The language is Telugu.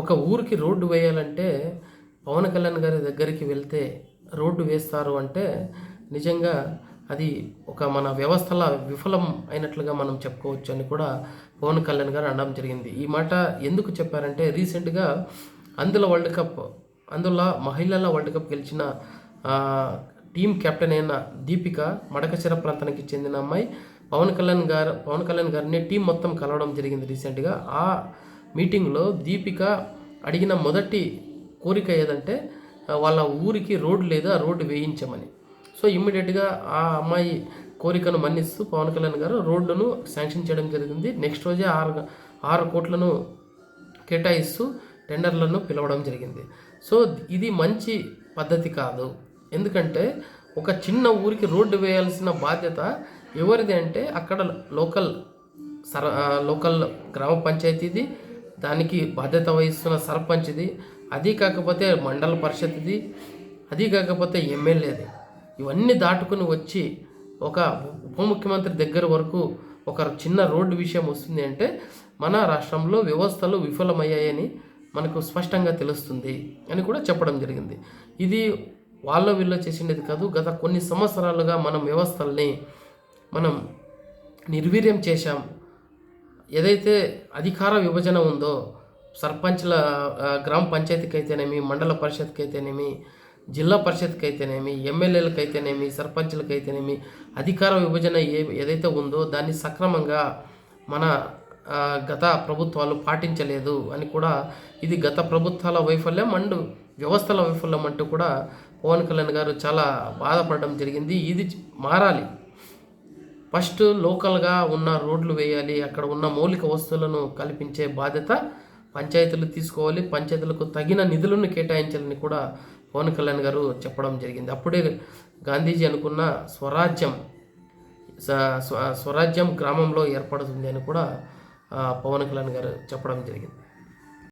ఒక ఊరికి రోడ్డు వేయాలంటే పవన్ కళ్యాణ్ గారి దగ్గరికి వెళ్తే రోడ్డు వేస్తారు అంటే నిజంగా అది ఒక మన వ్యవస్థల విఫలం అయినట్లుగా మనం చెప్పుకోవచ్చు అని కూడా పవన్ కళ్యాణ్ గారు అనడం జరిగింది. ఈ మాట ఎందుకు చెప్పారంటే రీసెంట్గా అందులో వరల్డ్ కప్ అందులో మహిళల వరల్డ్ కప్ గెలిచిన టీం కెప్టెన్ అయిన దీపిక మడకశిర ప్రాంతానికి చెందిన అమ్మాయి పవన్ కళ్యాణ్ గారు పవన్ కళ్యాణ్ గారిని టీం మొత్తం కలవడం జరిగింది రీసెంట్గా. ఆ మీటింగ్లో దీపిక అడిగిన మొదటి కోరిక ఏదంటే వాళ్ళ ఊరికి రోడ్డు లేదు ఆ రోడ్డు వేయించమని. సో ఇమ్మీడియట్గా ఆ అమ్మాయి కోరికను మన్నిస్తూ పవన్ కళ్యాణ్ గారు రోడ్డును శాంక్షన్ చేయడం జరిగింది. నెక్స్ట్ రోజే ఆరు ఆరు కోట్లను కేటాయిస్తూ టెండర్లను పిలవడం జరిగింది. సో ఇది మంచి పద్ధతి కాదు. ఎందుకంటే ఒక చిన్న ఊరికి రోడ్డు వేయాల్సిన బాధ్యత ఎవరిది అంటే అక్కడ లోకల్ సర లోకల్ గ్రామ పంచాయతీది దానికి బాధ్యత వహిస్తున్న సర్పంచ్ది అది కాకపోతే మండల పరిషత్ది అది కాకపోతే ఎమ్మెల్యేది. ఇవన్నీ దాటుకుని వచ్చి ఒక ఉప ముఖ్యమంత్రి దగ్గర వరకు ఒక చిన్న రోడ్డు విషయం వస్తుంది అంటే మన రాష్ట్రంలో వ్యవస్థలు విఫలమయ్యాయని మనకు స్పష్టంగా తెలుస్తుంది అని కూడా చెప్పడం జరిగింది. ఇది వాళ్ళ వీళ్ళ చేసిండేది కాదు గత కొన్ని సంవత్సరాలుగా మనం వ్యవస్థల్ని మనం నిర్వీర్యం చేశాం. ఏదైతే అధికార విభజన ఉందో సర్పంచ్ల గ్రామ పంచాయతీకి అయితేనేమి మండల పరిషత్కి అయితేనేమి జిల్లా పరిషత్కి అయితేనేమి ఎమ్మెల్యేలకు అయితేనేమి సర్పంచ్లకు అయితేనేమి అధికార విభజన ఏ ఏదైతే ఉందో దాన్ని సక్రమంగా మన గత ప్రభుత్వాలు పాటించలేదు అని కూడా ఇది గత ప్రభుత్వాల వైఫల్యం అండ్ వ్యవస్థల వైఫల్యం అంటూ కూడా పవన్ కళ్యాణ్ గారు చాలా బాధపడడం జరిగింది. ఇది మారాలి. ఫస్ట్ లోకల్గా ఉన్న రోడ్లు వేయాలి అక్కడ ఉన్న మౌలిక వస్తువులను కల్పించే బాధ్యత పంచాయతీలు తీసుకోవాలి. పంచాయతీలకు తగిన నిధులను కేటాయించాలని కూడా పవన్ కళ్యాణ్ గారు చెప్పడం జరిగింది. అప్పుడే గాంధీజీ అనుకున్న స్వరాజ్యం స్వరాజ్యం గ్రామంలో ఏర్పడుతుంది అని కూడా పవన్ కళ్యాణ్ గారు చెప్పడం జరిగింది.